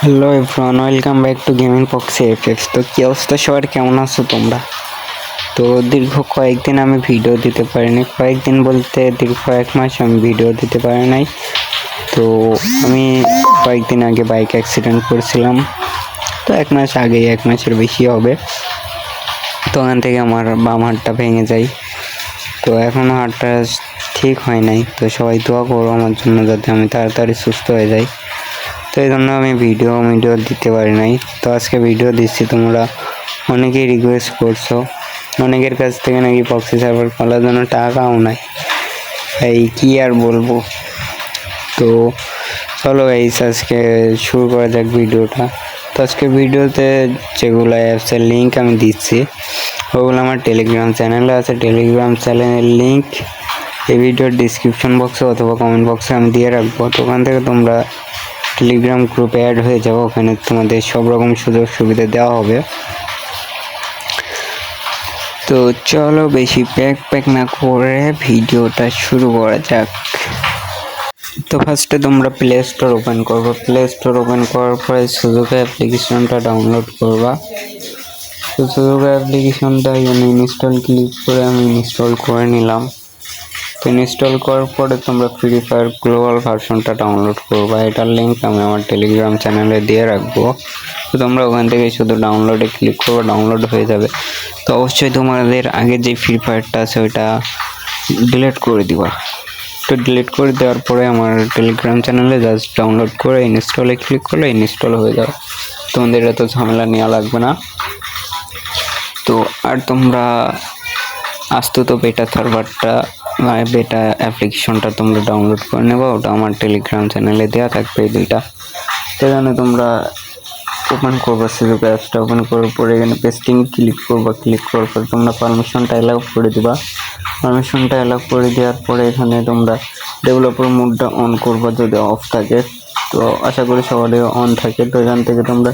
Hello everyone welcome back to gaming Poxy FX তো কী অবস্থা সবার? কেমন আছো তোমরা? তো দীর্ঘ কয়েকদিন আমি ভিডিও দিতে পারিনি। কয়েকদিন বলতে দীর্ঘ এক মাস আমি ভিডিও দিতে পারি নাই। তো আমি কয়েকদিন আগে বাইক অ্যাক্সিডেন্ট করেছিলাম। তো এক মাস আগেই, এক মাসের বেশি হবে। তো ওখান থেকে আমার বাম হাতটা ভেঙে যায়। তো এখনও হাতটা ঠিক হয় নাই। তো সবাই দোয়া করো আমার জন্য যাতে আমি তাড়াতাড়ি সুস্থ হয়ে যাই। তো এই জন্য আমি ভিডিও ভিডিও দিতে পারি নাই। তো আজকে ভিডিও দিচ্ছি তোমরা। অনেকেই রিকোয়েস্ট করছ। অনেকের কাছ থেকে নাকি পক্সি সার্ভার খোলার জন্য টাকাও নাই। এই কি আর বলব? তো চলো এই আজকে শুরু করা যাক ভিডিওটা তো আজকে ভিডিওতে যেগুলো অ্যাপসের লিঙ্ক আমি দিচ্ছি, ওগুলো আমার টেলিগ্রাম চ্যানেলে আছে। টেলিগ্রাম চ্যানেলের লিঙ্ক এই ভিডিওর ডিসক্রিপশন বক্সে অথবা কমেন্ট বক্সে আমি দিয়ে রাখব। তো ওখান থেকে তোমরা টেলিগ্রাম গ্রুপে অ্যাড হয়ে যাও ওখানে তোমাদের সব রকম সুযোগ সুবিধা দেওয়া হবে। তো চলো বেশি প্যাক প্যাক না করে ভিডিওটা শুরু করা যাক। তো ফার্স্টে তোমরা প্লে স্টোর ওপেন করবে। প্লে স্টোর ওপেন করার পরে সুযোগে অ্যাপ্লিকেশনটা ডাউনলোড করবা। তো সুযোগে অ্যাপ্লিকেশনটা ইনস্টল ক্লিক করে আমি ইনস্টল করে নিলাম। তো ইনস্টল করার পরে তোমরা ফ্রি ফায়ার গ্লোবাল ভার্সনটা ডাউনলোড করবা। এটার লিঙ্ক আমি আমার টেলিগ্রাম চ্যানেলে দিয়ে রাখব। তো তোমরা ওখান থেকে শুধু ডাউনলোডে ক্লিক করবে ডাউনলোড হয়ে যাবে। তো অবশ্যই তোমাদের আগে যে ফ্রি ফায়ারটা আছে, ওইটা ডিলিট করে দিবা। তো ডিলিট করে দেওয়ার পরে আমার টেলিগ্রাম চ্যানেলে জাস্ট ডাউনলোড করে ইনস্টলে ক্লিক করলে ইনস্টল হয়ে যাবে। তোমাদের এত ঝামেলা নেওয়া লাগবে না। তো আর তোমরা আস্তুত বেটা সার্ভারটা বেটা অ্যাপ্লিকেশনটা তোমরা ডাউনলোড করে নেবা। ওটা আমার টেলিগ্রাম চ্যানেলে দেওয়া থাকবে দুইটা। সেখানে তোমরা ওপেন করবা, সুযোগ অ্যাপসটা ওপেন করার পরে এখানে পেস্টিং ক্লিক করবা। ক্লিক করার পরে তোমরা পারমিশনটা অ্যালাউ করে দিবা। পারমিশনটা অ্যালাউ করে দেওয়ার পরে এখানে তোমরা ডেভেলপার মোডটা অন করবা যদি অফ থাকে। তো আশা করি সবারই অন থাকে। তো এখান থেকে তোমরা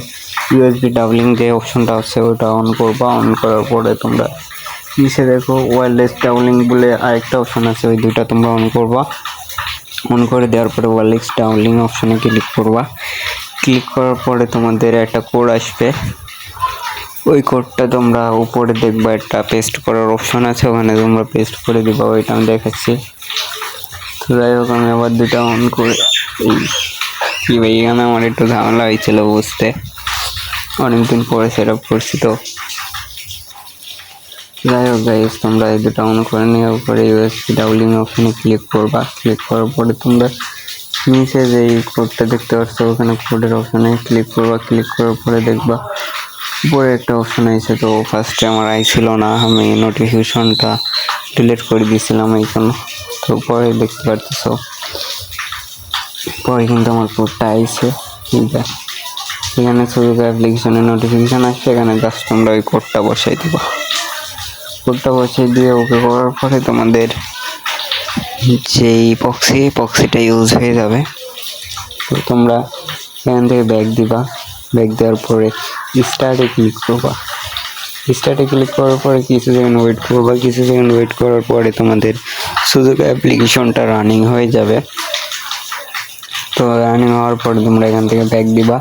ইউএসবি ডাবলিং যে অপশনটা আছে, ওটা অন করবা। অন করার পরে তোমরা নিচে দেখো? ওয়্যারলেস ডাবলিং বলে আরেকটা অপশন আছে, ওই দুইটা তোমরা অন করবা। অন করে দেওয়ার পরে ওয়্যারলেস ডাবলিং অপশনে ক্লিক করবা। ক্লিক করার পরে তোমাদের একটা কোড আসবে। ওই কোডটা তোমরা উপরে দেখবা, একটা পেস্ট করার অপশন আছে, ওখানে তোমরা পেস্ট করে দিবা, ওইটা আমি দেখাচ্ছি। তো যাই হোক, আমি আবার দুটা অন করে কি ভাই, এখানে আমার একটু ঝামেলা হয়েছিল বুঝতে। অনেকদিন পরে সেট আপ করছি তো। যাই হোক গাইস তোমরা এই দুটো অন করে নেওয়ার পরে ইউএসপি ডাবলিং অপশনে ক্লিক করবা। ক্লিক করার পরে তোমরা নিচে যে এই কোডটা দেখতে পাচ্ছ, ওখানে কোডের অপশানে ক্লিক করবা। ক্লিক করার পরে দেখবা, উপরে একটা অপশন আছে। তো ফার্স্টে আমার আইছিল না, আমি নোটিফিকেশনটা ডিলিট করে দিয়েছিলাম এই জন্য। তো পরে দেখতে পারতেছ, পরে কিন্তু আমার কোডটা আইছে। ঠিক আছে এখানে সুযোগ অ্যাপ্লিকেশনের নোটিফিকেশন আসছে, এখানে জাস্ট তোমরা ওই কোডটা বসাই দিবা। কোডটা বসিয়ে দিয়ে ওকে করার পরে তোমাদের যেই পক্সি পক্সিটা ইউজ হয়ে যাবে। তো তোমরা এখান থেকে ব্যাগ দিবা। ব্যাগ দেওয়ার পরে স্টার্টে ক্লিক করবা। স্টার্টে ক্লিক করার পরে কিছু সেকেন্ড ওয়েট করবা। কিছু সেকেন্ড ওয়েট করার পরে তোমাদের সুযোগ অ্যাপ্লিকেশনটা রানিং হয়ে যাবে। তো রানিং হওয়ার পরে তোমরা এখান থেকে ব্যাগ দিবা।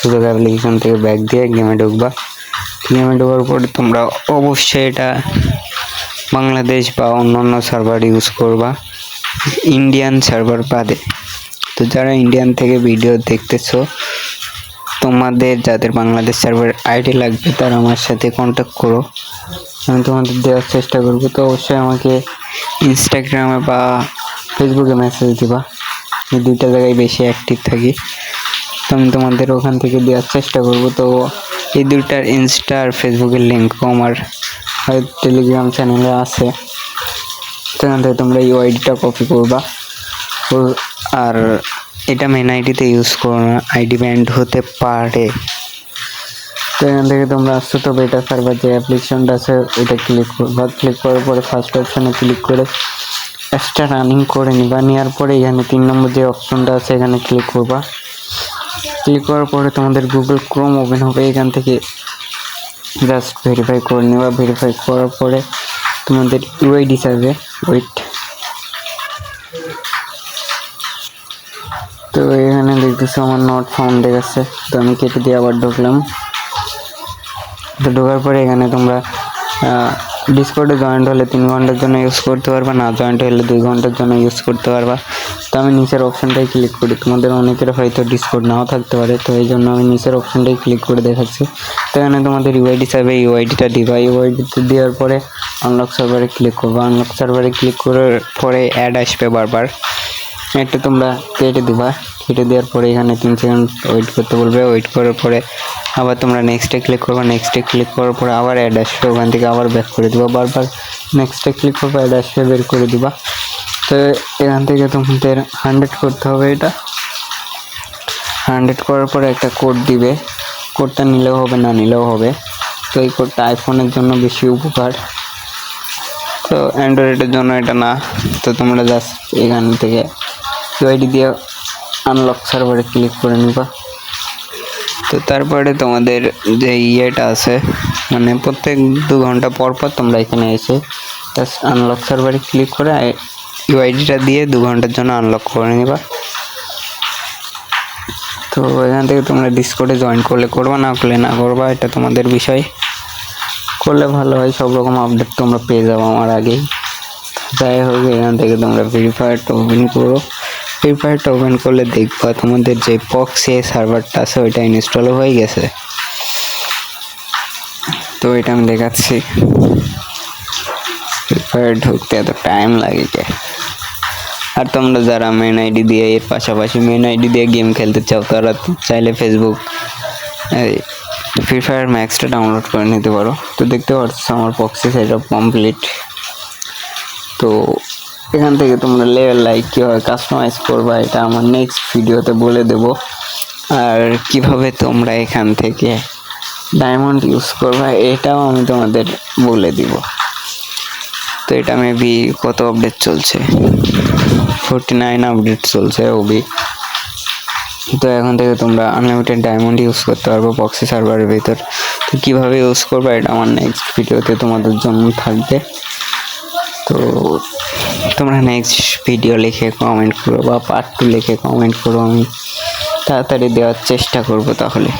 সুযোগ অ্যাপ্লিকেশন থেকে ব্যাগ দিয়ে গেমে ঢুকবা। গেমে ঢোকার পরে তোমরা অবশ্যই এটা বাংলাদেশ বা অন্য অন্য সার্ভার ইউজ করবা। ইন্ডিয়ান সার্ভার বাদে। তো যারা ইন্ডিয়ান থেকে ভিডিও দেখতেছো, তোমাদের, যাদের বাংলাদেশ সার্ভার আইডি লাগবে, তারা আমার সাথে কন্ট্যাক্ট করো। আমি তোমাদের দেওয়ার চেষ্টা করব। তো অবশ্যই আমাকে ইনস্টাগ্রামে বা ফেসবুকে মেসেজ দিবা। দুইটা জায়গায় বেশি অ্যাক্টিভ থাকি। তো আমি তোমাদের ওখান থেকে দেওয়ার চেষ্টা করব। তো এই দুটার ইনস্টা আর ফেসবুকের লিঙ্কও আমার টেলিগ্রাম চ্যানেলে আছে। সেখান থেকে তোমরা এই আইডিটা কপি করবা। আর এটা মেন আইডিতে ইউজ করো না আইডি ব্যান্ড হতে পারে। তো এখান থেকে তোমরা আসছো তবে এটা সার্ভার যে অ্যাপ্লিকেশনটা আছে, ওইটা ক্লিক করবা। ক্লিক করার পরে ফার্স্ট অপশনে ক্লিক করে অ্যাপসটা রানিং করে নিবা। নেওয়ার পরে এখানে তিন নম্বর যে অপশনটা আছে, এখানে ক্লিক করবা। ক্লিক করার পরে তোমাদের গুগল ক্রোম ওপেন হবে, এখান থেকে জাস্ট ভেরিফাই করে নেবা। ভেরিফাই করার পরে তোমাদের ইউআইডি চাইবে ওয়েট তো এখানে দেখতেছো আমার নট ফাউন্ড দেখাচ্ছে, তো আমি কেটে দিয়ে আবার ঢুকলাম। তো ঢোকার পরে এখানে তোমরা ডিসকর্ডে জয়েন্ট হলে তিন ঘণ্টার জন্য ইউজ করতে পারবা, না জয়েন্ট হলে দুই ঘণ্টার জন্য ইউজ করতে পারবা। তো আমি নিচের অপশানটাই ক্লিক করি। তোমাদের অনেকের হয়তো ডিসকর্ড নাও থাকতে পারে, তো এই জন্য আমি নিচের অপশানটাই ক্লিক করে দেখাচ্ছি। তো এখানে তোমাদের ইউআইডি চাইবে ইউআইডিটা দিবা। ইউআইডিতে দেওয়ার পরে আনলক সার্ভারে ক্লিক করবা। আনলক সার্ভারে ক্লিক করার পরে অ্যাড আসবে বারবার। একটু তোমরা কেটে দিবা। কেটে দেওয়ার পরে এখানে তিন সেকেন্ড ওয়েট করতে বলবে। ওয়েট করার পরে আবার তোমরা নেক্সটে ক্লিক করবে। নেক্সটে ক্লিক করার পরে আবার অ্যাড আসবে। ওখান থেকে আবার ব্যাক করে দিবা বারবার। নেক্সটে ক্লিক করবে অ্যাড আসবে, বের করে দিবা। তো এখান থেকে তোমাদের হান্ড্রেড করতে হবে এটা। হান্ড্রেড করার পরে একটা কোড দিবে। কোডটা নিলেও হবে, না নিলেও হবে। তো এই কোডটা আইফোনের জন্য বেশি উপকার। তো অ্যান্ড্রয়েডের জন্য এটা না। তো তোমরা জাস্ট এখান থেকে ইউআইডি দিয়ে আনলক সার্ভারে ক্লিক করে নিবা। তো তারপরে তোমাদের যে ইয়েটা আছে মানে প্রত্যেক দু ঘণ্টা পর পর তোমরা এখানে এসে জাস্ট আনলক সার্ভারে ক্লিক করে ইউআইডিটা দিয়ে দু ঘণ্টার জন্য আনলক করে নিবা। তো এখান থেকে তোমরা ডিসকোডে জয়েন করলে করবা, না করলে না করবা, এটা তোমাদের বিষয়। করলে ভালো হয়, সব রকম আপডেট তোমরা পেয়ে যাব আমার আগেই। যাই হোক, এখান থেকে তোমরা ফ্রি ফায়ারটা ওপেন করো। ফ্রি ফায়ারটা ওপেন করলে দেখবা তোমাদের যে পক্সে সার্ভারটা আছে, ওইটা ইনস্টল হয়ে গেছে। তো এটা আমি দেখাচ্ছি। ফ্রি ফায়ার ঢুকতে এত টাইম লাগে কে? আর তোমরা যারা মেন আইডি দিয়ে এর পাশাপাশি মেন আইডি দিয়ে গেম খেলতে চাও, তারা চাইলে ফেসবুক ফ্রি ফায়ার ম্যাক্সটা ডাউনলোড করে নিতে পারো। তো দেখতে পাচ্ছ আমার পক্সি সেট কমপ্লিট তো এখান থেকে তোমরা লেভেল লাইক কীভাবে কাস্টমাইজ করবা, এটা আমার নেক্সট ভিডিওতে বলে দেব। আর কীভাবে তোমরা এখান থেকে ডায়মন্ড ইউজ করবা, এটাও আমি তোমাদের বলে দিব। তো এটা মেবি কত আপডেট চলছে? ফোরটি নাইন আপডেট চলছে ওবি তো এখন থেকে তোমরা আনলিমিটেড ডায়মন্ড ইউজ করতে পারব বক্সি সার্ভারের ভিতর। তো কীভাবে ইউজ করবে এটা আমার নেক্সট ভিডিওতে তোমাদের জন্য থাকবে। তো তোমরা নেক্সট ভিডিও লিখে কমেন্ট করো বা পার্ট টু লিখে কমেন্ট করো আমি তাড়াতাড়ি দেওয়ার চেষ্টা করব তাহলে।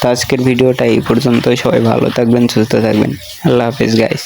তো আজকের ভিডিওটা এই পর্যন্তই। সবাই ভালো থাকবেন, সুস্থ থাকবেন। আল্লাহ হাফিজ গাইস